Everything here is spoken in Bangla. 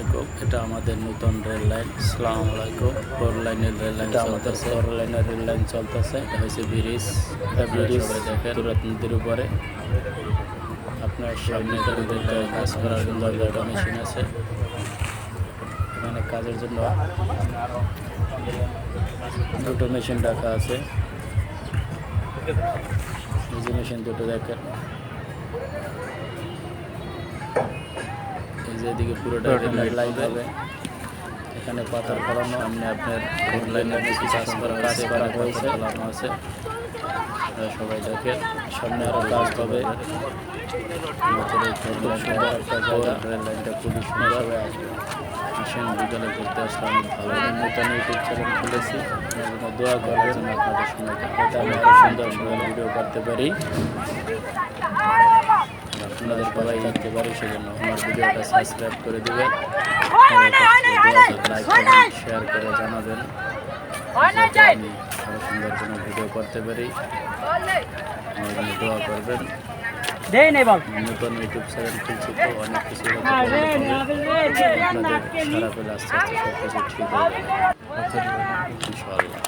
আলাইকুম এটা আমাদের নতুন রেল লাইন। সালাম আলাইকুম। ফোর লাইনের রেল লাইন চলতেছে। ফোর লাইনের রেল লাইন চলতেছে। এটা হচ্ছে ব্রিজ। এটা ব্রিজ দেখেন। নদীর উপরে। আপনার সামনে কাজ করার জন্য একটা মেশিন আছে। এখানে কাজের জন্য দুটো মেশিন রাখা আছে। এই যে মেশিন দুটো দেখেন। যে এদিকে পুরোটা লাইন হবে। এখানে পাথর ফেলানো সামনে আপনার ফোর লাইনের কিছু কাজ করা কাজ করা হয়েছে। ফেলানো আছে। সবাই দেখেন সামনে আরও কাজ হবে। লাইনটা খুবই সুন্দর। আসেন বিকালে ঘুরতে আসলাম ভালো নতুন ইউটিউব চ্যানেল খুলেছি। দোয়া করার জন্য আপনাদের সময় আমি আরও সুন্দর সুন্দর ভিডিও করতে পারি। পারি সেজন্য আমার ভিডিওটা সাবস্ক্রাইব করে দেবেন। লাইক কমেন্ট শেয়ার করে জানাবেন। যাতে আমি আরও সুন্দর কোনো ভিডিও করতে পারি। আমার জন্য দোয়া করবেন। নতুন ইউটিউব চ্যানেল খুলছি তো অনেক কিছু পারে। আপনাদের আস্তে আস্তে সব কিছু ঠিক হয়ে যাবে। ইনশাআল্লাহ।